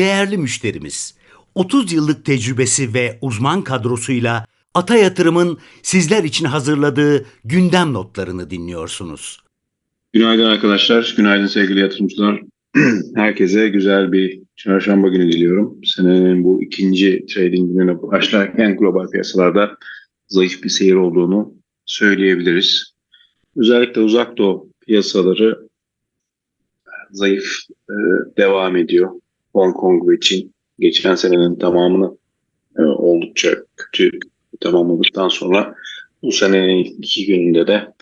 değerli müşterimiz. 30 yıllık tecrübesi ve uzman kadrosuyla Ata Yatırım'ın sizler için hazırladığı gündem notlarını dinliyorsunuz. Günaydın arkadaşlar, günaydın sevgili yatırımcılar. Herkese güzel bir çarşamba günü diliyorum. Senenin bu ikinci trading gününe başlarken global piyasalarda zayıf bir seyir olduğunu söyleyebiliriz. Özellikle uzak doğu piyasaları zayıf e, devam ediyor. Hong Kong ve Çin geçen senenin tamamını e, oldukça kötü tamamladıktan sonra bu senenin iki gününde de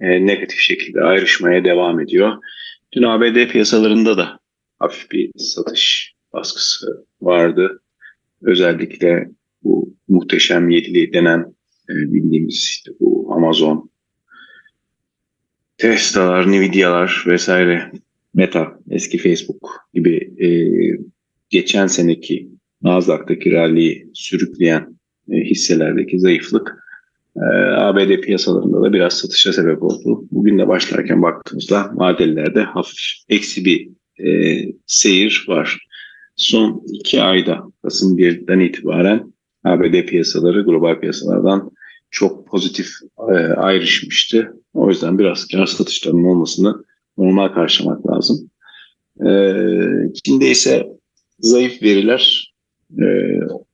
e, negatif şekilde ayrışmaya devam ediyor. Dün ABD piyasalarında da hafif bir satış baskısı vardı. Özellikle bu muhteşem yedili denen e, bildiğimiz işte bu Amazon, Tesla'lar, Nvidia'lar vesaire, Meta, eski Facebook gibi e, geçen seneki Nasdaq'taki rally'i sürükleyen e, hisselerdeki zayıflık e, ABD piyasalarında da biraz satışa sebep oldu. Bugün de başlarken baktığımızda vadelilerde hafif eksi bir e, seyir var. Son iki ayda Kasım 1'den itibaren ABD piyasaları global piyasalardan çok pozitif e, ayrışmıştı. O yüzden biraz kar satışlarının olmasını normal karşılamak lazım. E, Çin'de ise zayıf veriler e,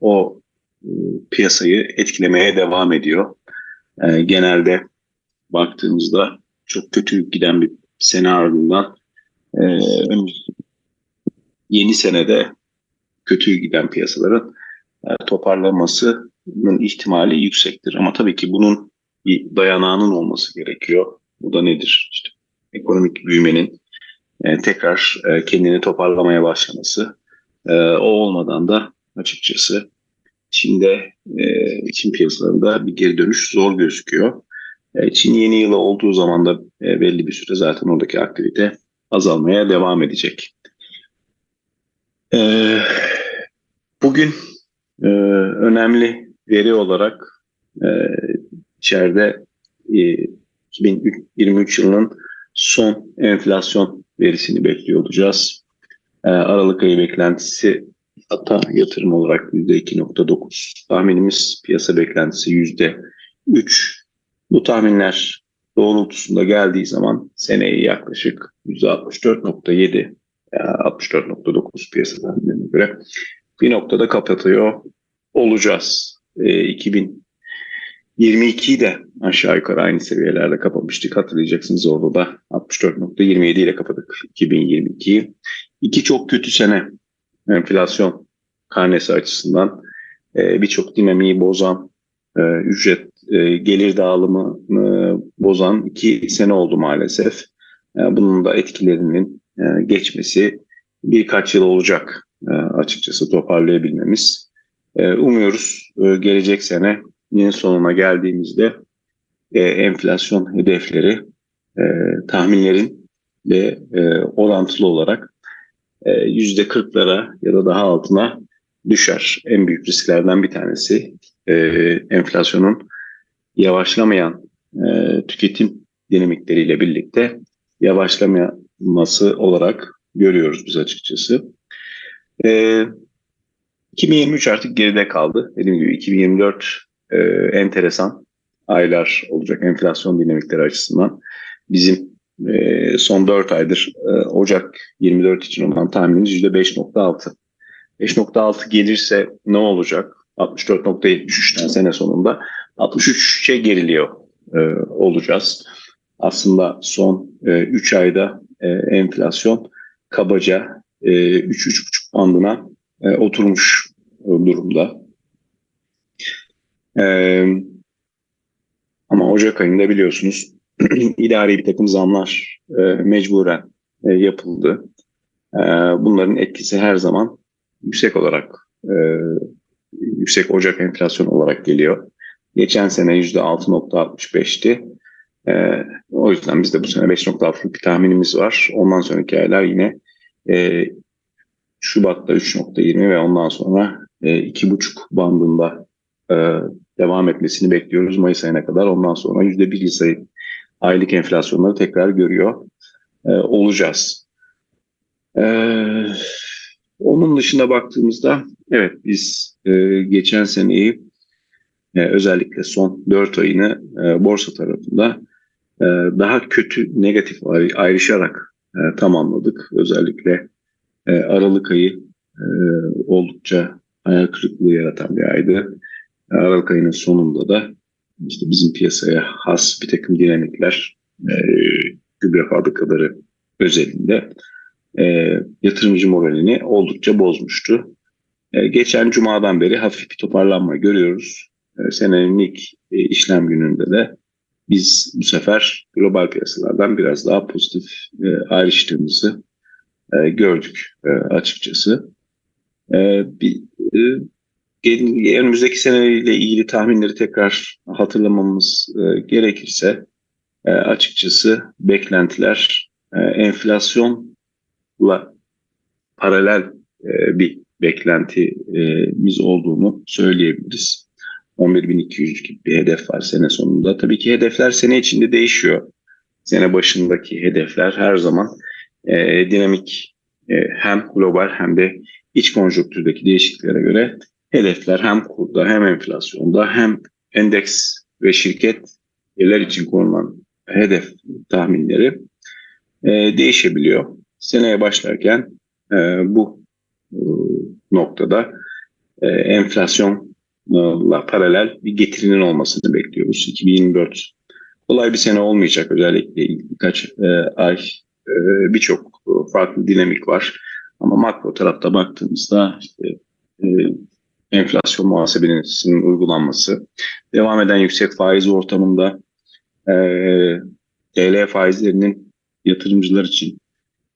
o e, piyasayı etkilemeye devam ediyor. E, genelde baktığımızda çok kötü giden bir sene ardından e, yeni senede kötü giden piyasaların e, toparlanmasının ihtimali yüksektir. Ama tabii ki bunun bir dayanağının olması gerekiyor. Bu da nedir? İşte ekonomik büyümenin e, tekrar e, kendini toparlamaya başlaması. E, o olmadan da açıkçası Çin'de e, Çin piyasalarında bir geri dönüş zor gözüküyor. E, Çin yeni yılı olduğu zaman da e, belli bir süre zaten oradaki aktivite azalmaya devam edecek. E, bugün e, önemli veri olarak e, içeride e, 2023 yılının son enflasyon verisini bekliyor olacağız. E, Aralık ayı beklentisi ata yatırım olarak %2.9. Tahminimiz piyasa beklentisi %3. Bu tahminler doğrultusunda geldiği zaman seneyi yaklaşık %64.7 64.9 piyasa tahminlerine göre bir noktada kapatıyor olacağız. E, 2022'yi de aşağı yukarı aynı seviyelerde kapamıştık. Hatırlayacaksınız orada da 64.27 ile kapadık 2022'yi. İki çok kötü sene enflasyon karnesi açısından e, birçok dinamiği bozan, e, ücret e, gelir dağılımını bozan iki sene oldu maalesef. E, bunun da etkilerinin e, geçmesi birkaç yıl olacak e, açıkçası toparlayabilmemiz. E, umuyoruz e, gelecek sene yeni sonuna geldiğimizde e, enflasyon hedefleri e, tahminlerin de e, orantılı olarak yüzde kırklara ya da daha altına düşer. En büyük risklerden bir tanesi e, enflasyonun yavaşlamayan e, tüketim dinamikleriyle birlikte yavaşlaması olarak görüyoruz biz açıkçası. E, 2023 artık geride kaldı. Dediğim gibi 2024 e, enteresan aylar olacak enflasyon dinamikleri açısından. Bizim e, son 4 aydır e, Ocak 24 için olan tahminimiz %5.6. 5.6 gelirse ne olacak? 64.73'ten sene sonunda 63'e geriliyor e, olacağız. Aslında son e, 3 ayda e, enflasyon kabaca e, 3-3,5 bandına e, oturmuş e, durumda. E, ama Ocak ayında biliyorsunuz idari bir takım zamlar e, mecburen e, yapıldı. E, bunların etkisi her zaman yüksek olarak e, yüksek Ocak enflasyon olarak geliyor. Geçen sene %6.65'ti. E, o yüzden bizde bu sene 5.6'lık bir tahminimiz var. Ondan sonraki aylar yine e, Şubat'ta 3.20 ve ondan sonra e, 2.5 bandında devam etmesini bekliyoruz Mayıs ayına kadar. Ondan sonra %1 sayı aylık enflasyonları tekrar görüyor e, olacağız. E, Onun dışında baktığımızda evet biz e, geçen seneyi e, özellikle son 4 ayını e, borsa tarafında e, daha kötü negatif ayrı, ayrışarak e, tamamladık. Özellikle e, Aralık ayı e, oldukça hayal kırıklığı yaratan bir aydı. Aralık ayının sonunda da işte bizim piyasaya has bir takım dinamikler e, gübre fabrikaları özelinde e, yatırımcı moralini oldukça bozmuştu. E, geçen cumadan beri hafif bir toparlanma görüyoruz. E, senenin ilk e, işlem gününde de biz bu sefer global piyasalardan biraz daha pozitif e, ayrıştığımızı e, gördük e, açıkçası. E, bir, e, önümüzdeki seneyle ilgili tahminleri tekrar hatırlamamız e, gerekirse e, açıkçası beklentiler e, enflasyonla paralel e, bir beklentimiz olduğunu söyleyebiliriz. 11.200 gibi bir hedef var sene sonunda. Tabii ki hedefler sene içinde değişiyor. Sene başındaki hedefler her zaman e, dinamik e, hem global hem de iç konjonktürdeki değişikliklere göre hedefler hem kurda hem enflasyonda hem endeks ve şirketler için konulan hedef tahminleri e, değişebiliyor. Seneye başlarken e, bu e, noktada e, enflasyonla paralel bir getirinin olmasını bekliyoruz. 2024 kolay bir sene olmayacak özellikle birkaç e, ay e, birçok farklı dinamik var. Ama makro tarafta baktığımızda işte, e, enflasyon muhasebesinin uygulanması, devam eden yüksek faiz ortamında e, TL faizlerinin yatırımcılar için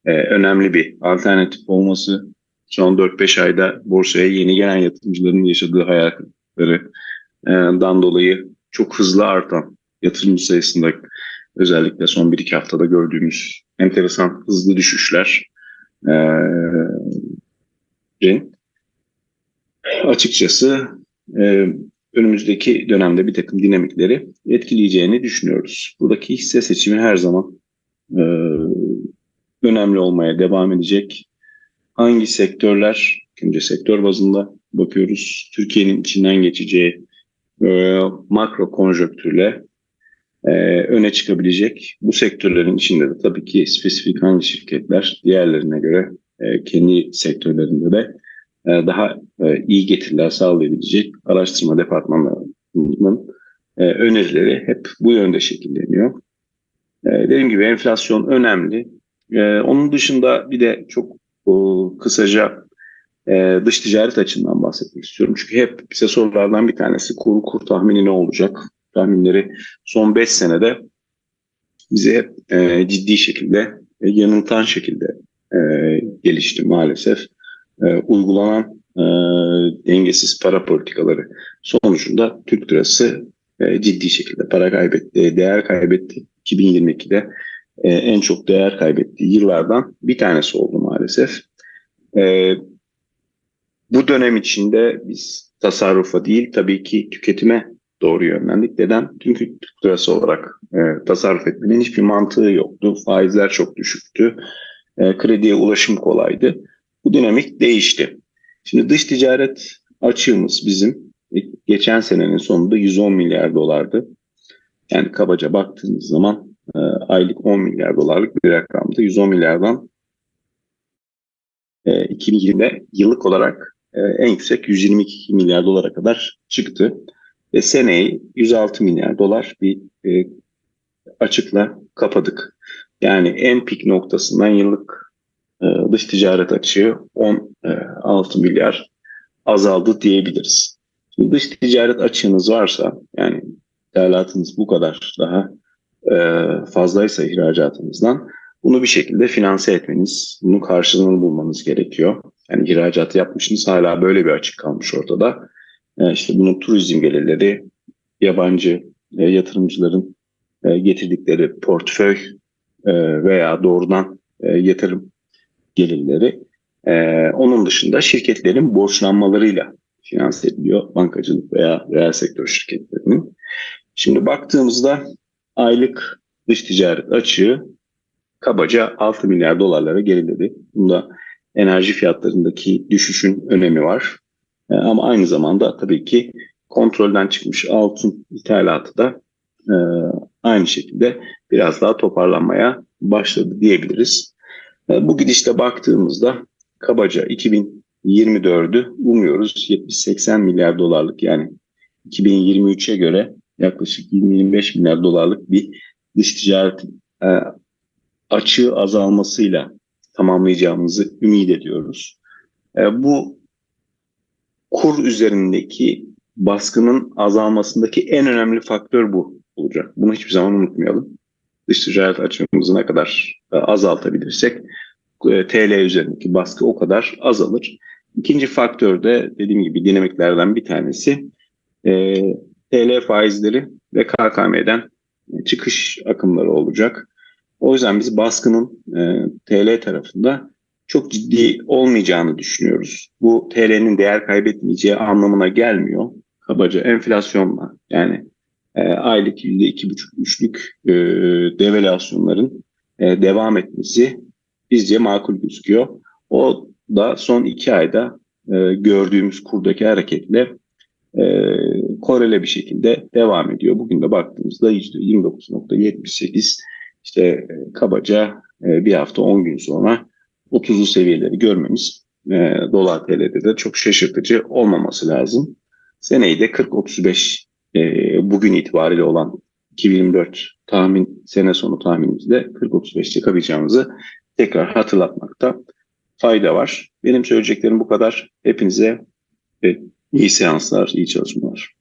e, önemli bir alternatif olması, son 4-5 ayda borsaya yeni gelen yatırımcıların yaşadığı hayal kırıklıklarından dolayı çok hızlı artan yatırımcı sayısında özellikle son 1-2 haftada gördüğümüz enteresan hızlı düşüşler e, açıkçası e, önümüzdeki dönemde bir takım dinamikleri etkileyeceğini düşünüyoruz. Buradaki hisse seçimi her zaman e, önemli olmaya devam edecek. Hangi sektörler, önce sektör bazında bakıyoruz. Türkiye'nin içinden geçeceği e, makro konjonktürle e, öne çıkabilecek. Bu sektörlerin içinde de tabii ki spesifik hangi şirketler diğerlerine göre e, kendi sektörlerinde de daha e, iyi getiriler sağlayabilecek araştırma departmanlarının e, önerileri hep bu yönde şekilleniyor. E, dediğim gibi enflasyon önemli. E, onun dışında bir de çok kısaca e, dış ticaret açısından bahsetmek istiyorum. Çünkü hep bize sorulardan bir tanesi kur kur tahmini ne olacak? tahminleri son 5 senede bize hep e, ciddi şekilde e, yanıltan şekilde e, gelişti maalesef. E, uygulanan e, dengesiz para politikaları sonucunda Türk lirası e, ciddi şekilde para kaybetti, değer kaybetti. 2022'de e, en çok değer kaybettiği yıllardan bir tanesi oldu maalesef. E, bu dönem içinde biz tasarrufa değil tabii ki tüketime doğru yönlendik. Neden? Çünkü Türk lirası olarak e, tasarruf etmenin hiçbir mantığı yoktu. Faizler çok düşüktü. E, krediye ulaşım kolaydı. Bu dinamik değişti. Şimdi dış ticaret açığımız bizim geçen senenin sonunda 110 milyar dolardı. Yani kabaca baktığınız zaman e, aylık 10 milyar dolarlık bir rakamdı. 110 milyardan e, 2020'de yıllık olarak e, en yüksek 122 milyar dolara kadar çıktı ve seneyi 106 milyar dolar bir e, açıkla kapadık. Yani en pik noktasından yıllık dış ticaret açığı 16 milyar azaldı diyebiliriz. Şimdi dış ticaret açığınız varsa yani ithalatınız bu kadar daha e, fazlaysa ihracatınızdan bunu bir şekilde finanse etmeniz, bunun karşılığını bulmanız gerekiyor. Yani ihracat yapmışsınız hala böyle bir açık kalmış ortada. E, işte bunun turizm gelirleri, yabancı e, yatırımcıların e, getirdikleri portföy veya doğrudan yatırım gelirleri. Onun dışında şirketlerin borçlanmalarıyla finanse ediliyor bankacılık veya reel sektör şirketlerinin. Şimdi baktığımızda aylık dış ticaret açığı kabaca 6 milyar dolarlara geriledi. Bunda enerji fiyatlarındaki düşüşün önemi var. E, ama aynı zamanda tabii ki kontrolden çıkmış altın ithalatı da e, aynı şekilde biraz daha toparlanmaya başladı diyebiliriz. E, bu gidişte baktığımızda kabaca 2024'ü umuyoruz 70-80 milyar dolarlık yani 2023'e göre yaklaşık 20-25 milyar dolarlık bir dış ticaret e, açığı azalmasıyla tamamlayacağımızı ümit ediyoruz. E, bu kur üzerindeki baskının azalmasındaki en önemli faktör bu olacak. Bunu hiçbir zaman unutmayalım. Dış ticaret açığımızı ne kadar e, azaltabilirsek e, TL üzerindeki baskı o kadar azalır. İkinci faktör de dediğim gibi dinamiklerden bir tanesi e, TL faizleri ve KKM'den çıkış akımları olacak. O yüzden biz baskının e, TL tarafında çok ciddi olmayacağını düşünüyoruz. Bu TL'nin değer kaybetmeyeceği anlamına gelmiyor. Kabaca enflasyonla yani e, aylık %2,5-3'lük e, devalüasyonların e, devam etmesi bizce makul gözüküyor. O da son iki ayda e, gördüğümüz kurdaki hareketle e, korele bir şekilde devam ediyor. Bugün de baktığımızda %29.78 işte e, kabaca e, bir hafta 10 gün sonra 30'lu seviyeleri görmemiz e, dolar TL'de de çok şaşırtıcı olmaması lazım. Seneyi de 40-35 e, bugün itibariyle olan 2024 tahmin sene sonu tahminimizde 40-35 çıkabileceğimizi tekrar hatırlatmakta fayda var. Benim söyleyeceklerim bu kadar. Hepinize e, iyi seanslar, iyi çalışmalar.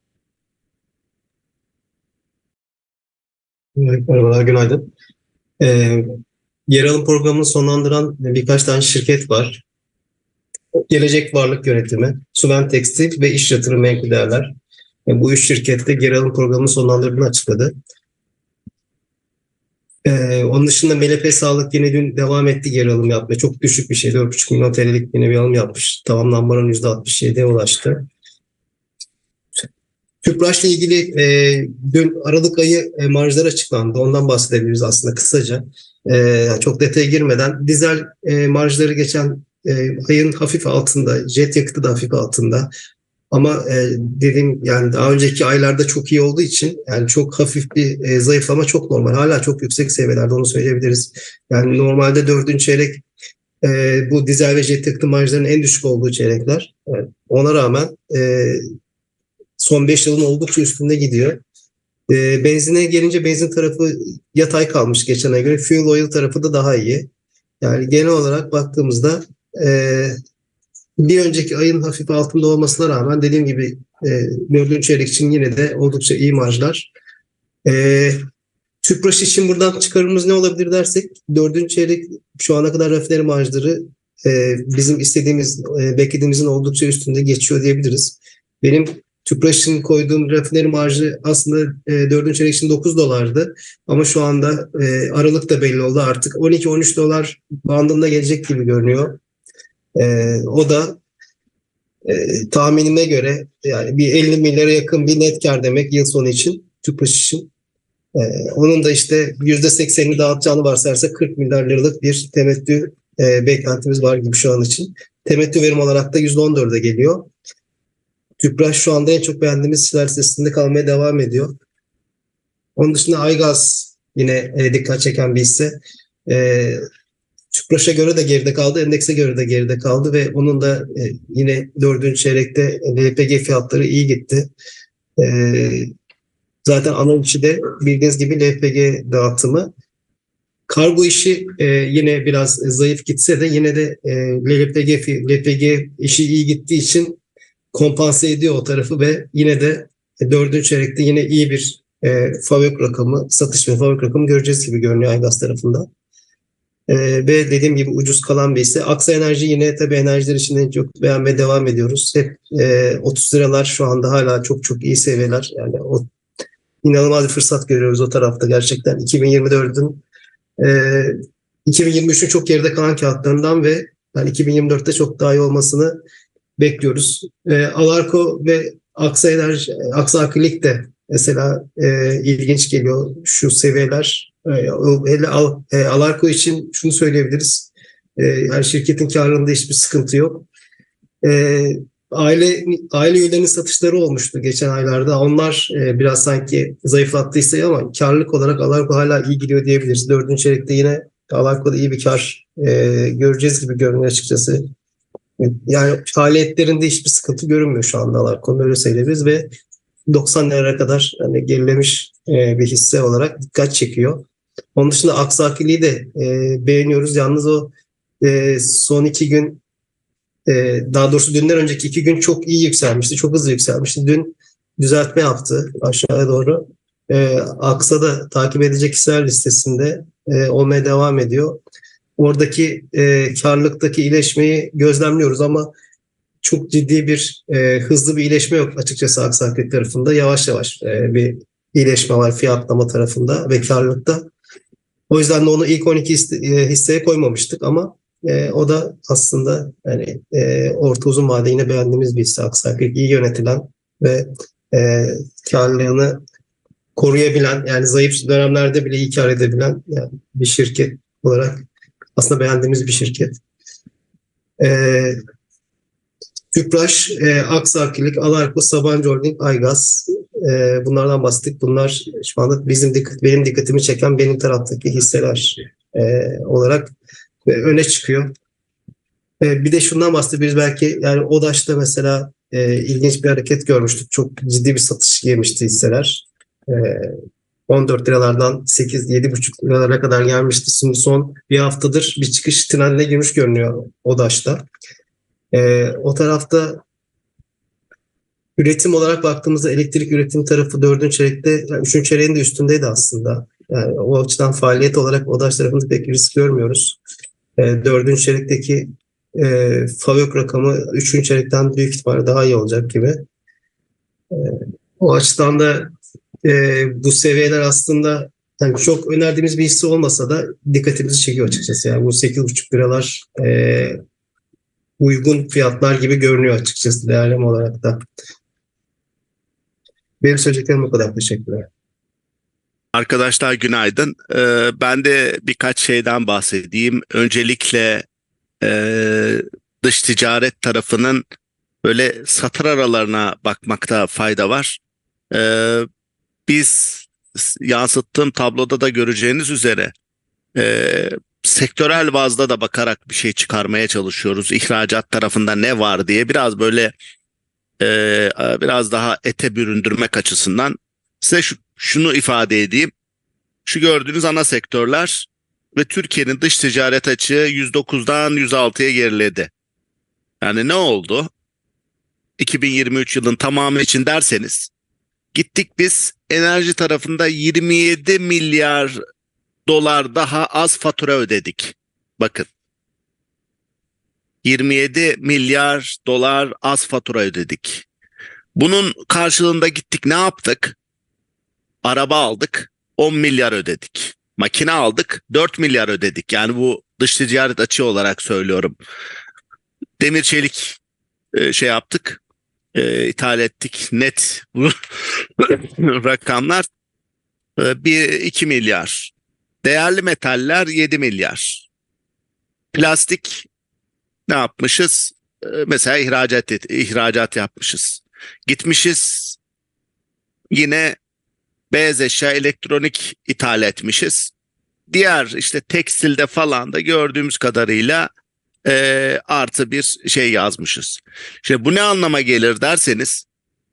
Merhabalar, günaydın. Ee, yer alım programını sonlandıran birkaç tane şirket var. Gelecek Varlık Yönetimi, Suven Tekstil ve İş Yatırım Menkul Değerler. E, bu üç şirkette geri alım programını sonlandırdığını açıkladı. Ee, onun dışında MLP Sağlık yine dün devam etti geri alım yapmaya. Çok düşük bir şey. 4,5 milyon TL'lik yine bir alım yapmış. Tamamlanma oranı %67'ye ulaştı. Tüpraş'la ilgili e, dün Aralık ayı e, marjlar açıklandı. Ondan bahsedebiliriz aslında kısaca. E, çok detaya girmeden. Dizel e, marjları geçen e, ayın hafif altında. Jet yakıtı da hafif altında. Ama e, dediğim yani daha önceki aylarda çok iyi olduğu için yani çok hafif bir e, zayıflama çok normal. Hala çok yüksek seviyelerde onu söyleyebiliriz. Yani normalde dördüncü çeyrek e, bu dizel ve jet yakıtı marjlarının en düşük olduğu çeyrekler. Evet. Ona rağmen e, son 5 yılın oldukça üstünde gidiyor. E, benzine gelince benzin tarafı yatay kalmış geçen ay göre. Fuel oil tarafı da daha iyi. Yani genel olarak baktığımızda e, bir önceki ayın hafif altında olmasına rağmen dediğim gibi e, dördüncü çeyrek için yine de oldukça iyi marjlar. E, Tüpraş için buradan çıkarımımız ne olabilir dersek dördüncü çeyrek şu ana kadar raffineri marjları e, bizim istediğimiz, e, beklediğimizin oldukça üstünde geçiyor diyebiliriz. Benim Tüpraş'ın koyduğum rafineri marjı aslında e, 4. çeyrek için 9 dolardı. Ama şu anda e, Aralık da belli oldu artık. 12-13 dolar bandında gelecek gibi görünüyor. E, o da e, tahminime göre yani bir 50 milyara yakın bir net kar demek yıl sonu için Tüpraş için. E, onun da işte %80'ini dağıtacağını varsayarsak 40 milyar liralık bir temettü e, beklentimiz var gibi şu an için. Temettü verim olarak da %14'e geliyor. Tüpraş şu anda en çok beğendiğimiz hisseler listesinde kalmaya devam ediyor. Onun dışında Aygaz yine e, dikkat çeken bir hisse. E, Tüpraş'a göre de geride kaldı, endekse göre de geride kaldı ve onun da e, yine dördüncü çeyrekte LPG fiyatları iyi gitti. E, zaten anonçi de bildiğiniz gibi LPG dağıtımı. Kargo işi e, yine biraz zayıf gitse de yine de e, LPG, LPG işi iyi gittiği için kompanse ediyor o tarafı ve yine de dördüncü çeyrekte yine iyi bir e, fabrik rakamı, satış ve fabrik rakamı göreceğiz gibi görünüyor Aygaz tarafında. E, ve dediğim gibi ucuz kalan bir ise Aksa Enerji yine tabii enerjiler için en çok beğenmeye devam ediyoruz. Hep e, 30 liralar şu anda hala çok çok iyi seviyeler. Yani o inanılmaz bir fırsat görüyoruz o tarafta gerçekten. 2024'ün e, 2023'ün çok geride kalan kağıtlarından ve yani 2024'te çok daha iyi olmasını bekliyoruz. E, Alarko ve Aksa Enerji, Aksa Akrilik de mesela e, ilginç geliyor şu seviyeler. E, hele e, Alarko için şunu söyleyebiliriz. E, yani şirketin karlılığında hiçbir sıkıntı yok. Aile aile üyelerinin satışları olmuştu geçen aylarda. Onlar biraz sanki zayıflattıysa ama karlılık olarak Alarko hala iyi gidiyor diyebiliriz. Dördüncü çeyrekte yine Alarko'da iyi bir kar göreceğiz gibi görünüyor açıkçası. Yani faaliyetlerinde hiçbir sıkıntı görünmüyor şu anda Alarko'nun öyle söyleyebiliriz ve 90 lira kadar hani gerilemiş bir hisse olarak dikkat çekiyor. Onun dışında Aksakili'yi de e, beğeniyoruz. Yalnız o e, son iki gün e, daha doğrusu dünden önceki iki gün çok iyi yükselmişti. Çok hızlı yükselmişti. Dün düzeltme yaptı aşağıya doğru. E, Aksa da takip edecek hisseler listesinde e, olmaya devam ediyor. Oradaki e, karlılıktaki iyileşmeyi gözlemliyoruz ama çok ciddi bir e, hızlı bir iyileşme yok açıkçası Aksaklik tarafında. Yavaş yavaş e, bir iyileşme var fiyatlama tarafında ve karlılıkta. O yüzden de onu ilk 12 hisse- e, hisseye koymamıştık ama e, o da aslında yani e, orta uzun vade yine beğendiğimiz bir hisse Aksaklik. iyi yönetilen ve e, karlılığını koruyabilen yani zayıf dönemlerde bile iyi kar edebilen yani bir şirket olarak aslında beğendiğimiz bir şirket. E, Tüpraş, e, Aksakilik, Alarko, Sabancı Holding, Aygaz e, bunlardan bahsettik. Bunlar şu anda bizim dikkat, benim dikkatimi çeken benim taraftaki hisseler e, olarak e, öne çıkıyor. E, bir de şundan bahsedebiliriz belki yani ODAŞ'ta mesela e, ilginç bir hareket görmüştük. Çok ciddi bir satış yemişti hisseler. E, 14 liralardan 8 7,5 liralara kadar gelmişti. Şimdi son bir haftadır bir çıkış treneline girmiş görünüyor ODAŞ'ta. E, o tarafta üretim olarak baktığımızda elektrik üretim tarafı dördüncü çeyrekte, yani üçüncü çeyreğin de üstündeydi aslında. Yani o açıdan faaliyet olarak ODAŞ tarafında pek risk görmüyoruz. E, dördüncü çeyrekteki e, FAVÖK rakamı üçüncü çeyrekten büyük ihtimalle daha iyi olacak gibi. E, o açıdan da e, bu seviyeler aslında yani çok önerdiğimiz bir hisse olmasa da dikkatimizi çekiyor açıkçası. Yani bu 8,5 liralar e, uygun fiyatlar gibi görünüyor açıkçası değerleme olarak da. Benim söyleyeceklerim bu kadar. Teşekkürler. Arkadaşlar günaydın. Ee, ben de birkaç şeyden bahsedeyim. Öncelikle e, dış ticaret tarafının böyle satır aralarına bakmakta fayda var. Ee, biz yansıttığım tabloda da göreceğiniz üzere e, sektörel bazda da bakarak bir şey çıkarmaya çalışıyoruz. İhracat tarafında ne var diye biraz böyle e, biraz daha ete büründürmek açısından size şu, şunu ifade edeyim. Şu gördüğünüz ana sektörler ve Türkiye'nin dış ticaret açığı 109'dan 106'ya geriledi. Yani ne oldu? 2023 yılın tamamı için derseniz gittik biz enerji tarafında 27 milyar dolar daha az fatura ödedik. Bakın. 27 milyar dolar az fatura ödedik. Bunun karşılığında gittik ne yaptık? Araba aldık 10 milyar ödedik. Makine aldık 4 milyar ödedik. Yani bu dış ticaret açığı olarak söylüyorum. Demir çelik e, şey yaptık. E, ithal ettik net rakamlar. E, bir 2 milyar. Değerli metaller 7 milyar. Plastik ne yapmışız? E, mesela ihracat ihracat yapmışız. Gitmişiz yine beyaz eşya elektronik ithal etmişiz. Diğer işte tekstilde falan da gördüğümüz kadarıyla e, artı bir şey yazmışız. Şimdi bu ne anlama gelir derseniz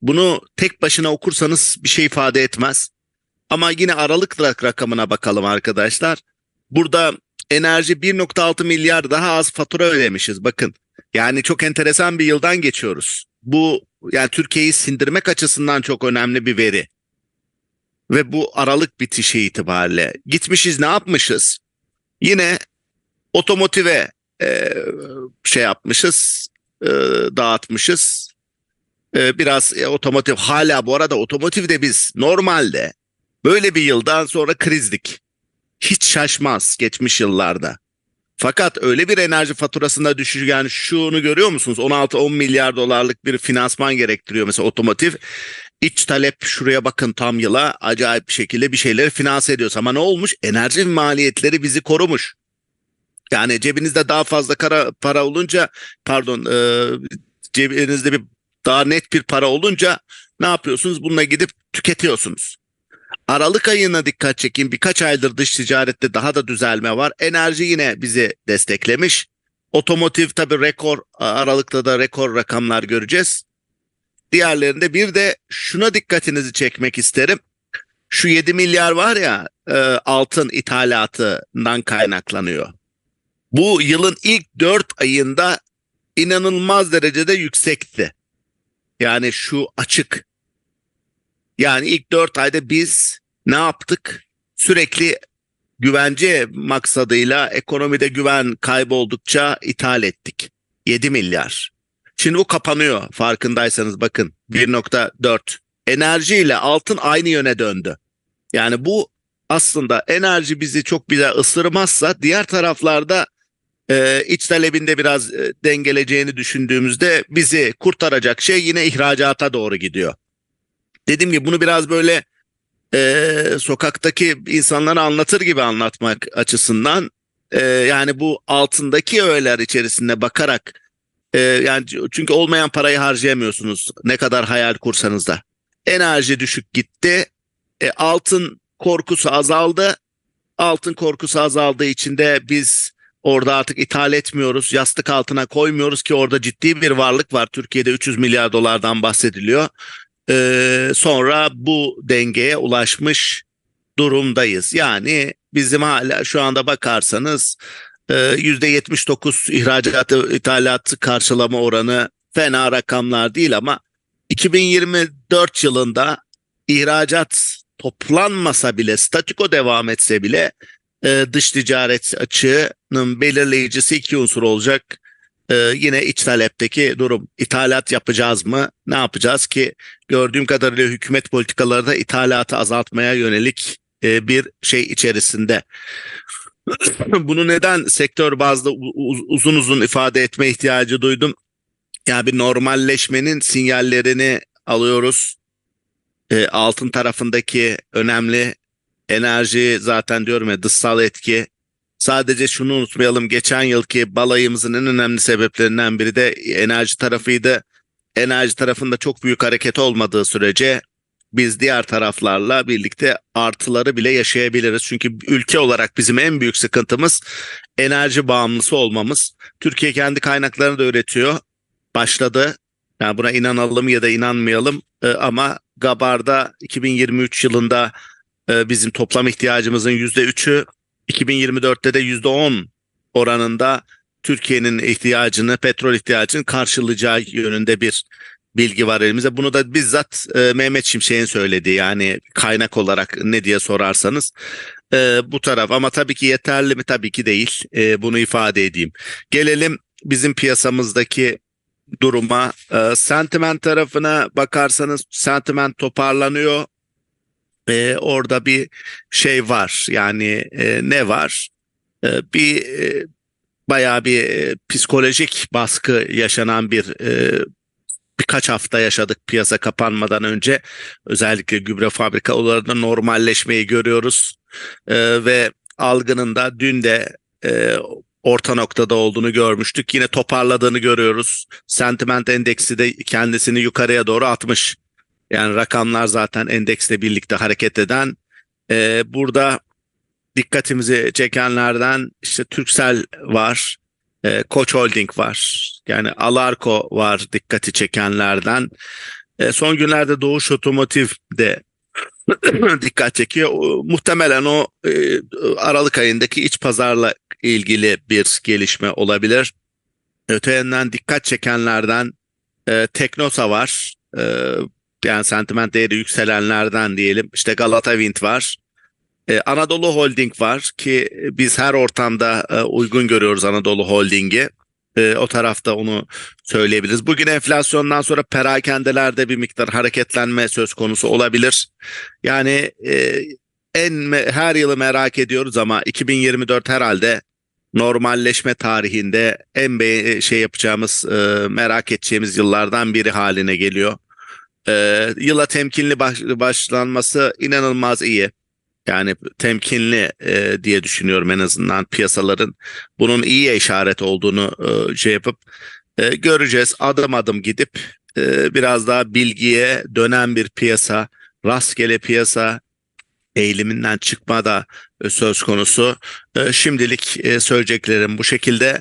bunu tek başına okursanız bir şey ifade etmez. Ama yine aralık rak- rakamına bakalım arkadaşlar. Burada enerji 1.6 milyar daha az fatura ödemişiz. Bakın yani çok enteresan bir yıldan geçiyoruz. Bu yani Türkiye'yi sindirmek açısından çok önemli bir veri. Ve bu aralık bitişi itibariyle gitmişiz ne yapmışız? Yine otomotive e, şey yapmışız, e, dağıtmışız. E, biraz e, otomotiv hala bu arada otomotivde biz normalde böyle bir yıldan sonra krizdik. Hiç şaşmaz geçmiş yıllarda. Fakat öyle bir enerji faturasında düşüş yani şunu görüyor musunuz? 16-10 milyar dolarlık bir finansman gerektiriyor mesela otomotiv. İç talep şuraya bakın tam yıla acayip bir şekilde bir şeyleri finanse ediyoruz. Ama ne olmuş? Enerji maliyetleri bizi korumuş. Yani cebinizde daha fazla kara, para olunca pardon e, cebinizde bir daha net bir para olunca ne yapıyorsunuz? Bununla gidip tüketiyorsunuz. Aralık ayına dikkat çekin. Birkaç aydır dış ticarette daha da düzelme var. Enerji yine bizi desteklemiş. Otomotiv tabii rekor Aralık'ta da rekor rakamlar göreceğiz. Diğerlerinde bir de şuna dikkatinizi çekmek isterim. Şu 7 milyar var ya e, altın ithalatından kaynaklanıyor. Bu yılın ilk 4 ayında inanılmaz derecede yüksekti. Yani şu açık. Yani ilk 4 ayda biz ne yaptık? Sürekli güvence maksadıyla ekonomide güven kayboldukça ithal ettik. 7 milyar. Şimdi bu kapanıyor farkındaysanız bakın 1.4. Enerji ile altın aynı yöne döndü. Yani bu aslında enerji bizi çok bize ısırmazsa diğer taraflarda e, iç talebinde biraz e, dengeleceğini düşündüğümüzde bizi kurtaracak şey yine ihracata doğru gidiyor. Dediğim gibi bunu biraz böyle e, sokaktaki insanlara anlatır gibi anlatmak açısından e, yani bu altındaki öğeler içerisinde bakarak e, yani çünkü olmayan parayı harcayamıyorsunuz ne kadar hayal kursanız da. Enerji düşük gitti. E, altın korkusu azaldı. Altın korkusu azaldığı için de biz orada artık ithal etmiyoruz. Yastık altına koymuyoruz ki orada ciddi bir varlık var. Türkiye'de 300 milyar dolardan bahsediliyor. Ee, sonra bu dengeye ulaşmış durumdayız. Yani bizim hala şu anda bakarsanız e, %79 ihracatı ithalatı karşılama oranı fena rakamlar değil ama 2024 yılında ihracat toplanmasa bile statiko devam etse bile e, dış ticaret açığının belirleyicisi iki unsur olacak. E, yine iç talepteki durum. İthalat yapacağız mı? Ne yapacağız ki? Gördüğüm kadarıyla hükümet politikaları da ithalatı azaltmaya yönelik e, bir şey içerisinde. Bunu neden sektör bazlı uzun uzun ifade etme ihtiyacı duydum? Yani bir normalleşmenin sinyallerini alıyoruz. E, altın tarafındaki önemli enerji zaten diyorum ya dışsal etki. Sadece şunu unutmayalım geçen yılki balayımızın en önemli sebeplerinden biri de enerji tarafıydı. Enerji tarafında çok büyük hareket olmadığı sürece biz diğer taraflarla birlikte artıları bile yaşayabiliriz. Çünkü ülke olarak bizim en büyük sıkıntımız enerji bağımlısı olmamız. Türkiye kendi kaynaklarını da üretiyor. Başladı. Yani buna inanalım ya da inanmayalım ama Gabar'da 2023 yılında bizim toplam ihtiyacımızın %3'ü 2024'te de %10 oranında Türkiye'nin ihtiyacını, petrol ihtiyacını karşılayacağı yönünde bir bilgi var elimizde. Bunu da bizzat e, Mehmet Şimşek'in söylediği yani kaynak olarak ne diye sorarsanız e, bu taraf. Ama tabii ki yeterli mi? Tabii ki değil. E, bunu ifade edeyim. Gelelim bizim piyasamızdaki duruma. E, sentiment tarafına bakarsanız sentiment toparlanıyor. E, orada bir şey var. Yani e, ne var? E, bir e, bayağı bir e, psikolojik baskı yaşanan bir e, birkaç hafta yaşadık piyasa kapanmadan önce. Özellikle gübre fabrikalarında normalleşmeyi görüyoruz. E, ve algının da dün de e, orta noktada olduğunu görmüştük. Yine toparladığını görüyoruz. Sentiment endeksi de kendisini yukarıya doğru atmış. Yani rakamlar zaten endeksle birlikte hareket eden. E, burada dikkatimizi çekenlerden işte Türksel var, e, Koç Holding var, yani Alarko var dikkati çekenlerden. E, son günlerde Doğuş Otomotiv de dikkat çekiyor. O, muhtemelen o e, Aralık ayındaki iç pazarla ilgili bir gelişme olabilir. Öte yandan dikkat çekenlerden e, Teknosa var. E, yani sentiment değeri yükselenlerden diyelim. İşte Galata Wind var. Ee, Anadolu Holding var ki biz her ortamda e, uygun görüyoruz Anadolu Holding'i. E, o tarafta onu söyleyebiliriz. Bugün enflasyondan sonra perakendelerde bir miktar hareketlenme söz konusu olabilir. Yani e, en her yılı merak ediyoruz ama 2024 herhalde normalleşme tarihinde en be- şey yapacağımız e, merak edeceğimiz yıllardan biri haline geliyor. E, yıla temkinli baş- başlanması inanılmaz iyi. Yani temkinli e, diye düşünüyorum en azından piyasaların bunun iyiye işaret olduğunu e, şey yapıp e, göreceğiz. Adım adım gidip e, biraz daha bilgiye dönen bir piyasa, rastgele piyasa eğiliminden çıkma da söz konusu. E, şimdilik e, söyleyeceklerim bu şekilde.